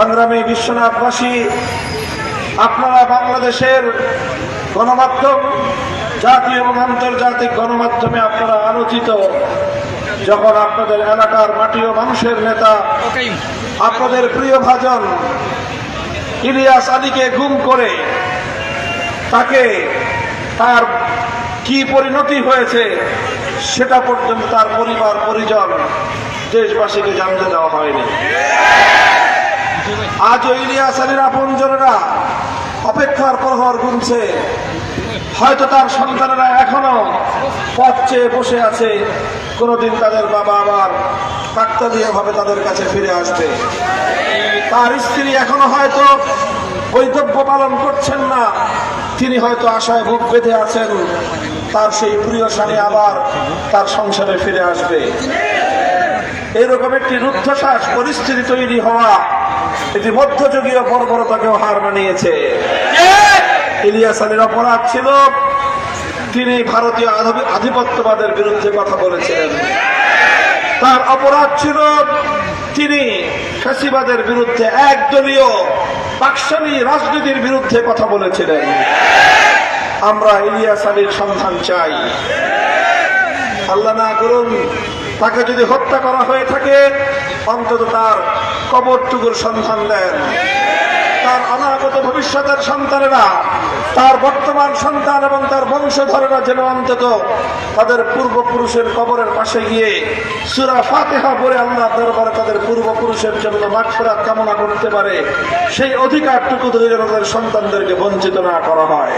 সংগ্রামী বিশ্বনাথবাসী, আপনারা বাংলাদেশের গণমাধ্যম জাতীয় এবং আন্তর্জাতিক গণমাধ্যমে আপনারা আলোচিত। যখন আপনাদের এলাকার মাটি ও মানুষের নেতা, আপনাদের প্রিয় ভাজন ইলিয়াস আলীকে গুম করে তাকে তার কি পরিণতি হয়েছে সেটা পর্যন্ত তার পরিবার, পরিজন দেশবাসীকে জানতে দেওয়া হয়নি। আজও আলীর আপনজনেরা অপেক্ষার প্রহর গুনছে। হয়তো তার সন্তানেরা এখনও পথ বসে আছে, কোনোদিন তাদের বাবা আবার কাকতালীয় ভাবে তাদের কাছে ফিরে আসবে। তার স্ত্রী এখনও হয়তো বৈধব্য পালন করছেন না। তিনি হয়তো আশায় বুক বেঁধে আছেন। তার সেই প্রিয় স্বামী আবার তার সংসারে ফিরে আসবে। এরকম একটি রুদ্ধশ্বাস পরিস্থিতি তৈরি হওয়া এটি মধ্যযুগীয় বর্বরতাকেও হার মানিয়েছে। ইলিয়াস আলীর অপরাধ ছিল, তিনি ভারতীয় আধিপত্যবাদের বিরুদ্ধে কথা বলেছিলেন। তার অপরাধ ছিল, তিনি ফ্যাসিবাদের বিরুদ্ধে একদলীয় পাকশালী রাজনীতির বিরুদ্ধে কথা বলেছিলেন। আমরা ইলিয়াস আলীর সন্ধান চাই। আল্লাহ না করুন তাকে যদি হত্যা করা হয়ে থাকে, অন্তত তার কবরটুকুর সন্ধান দেন। তার অনাগত ভবিষ্যতের সন্তানেরা, তার বর্তমান সন্তান এবং তার বংশধরেরা যেন অন্তত তাদের পূর্বপুরুষের কবরের পাশে গিয়ে সুরা ফাতেহা পরে আল্লাহ দরবারে তাদের পূর্বপুরুষের জন্য মাগফিরাত কামনা করতে পারে। সেই অধিকারটুকু ধরে যেন তাদের সন্তানদেরকে বঞ্চিত না করা হয়।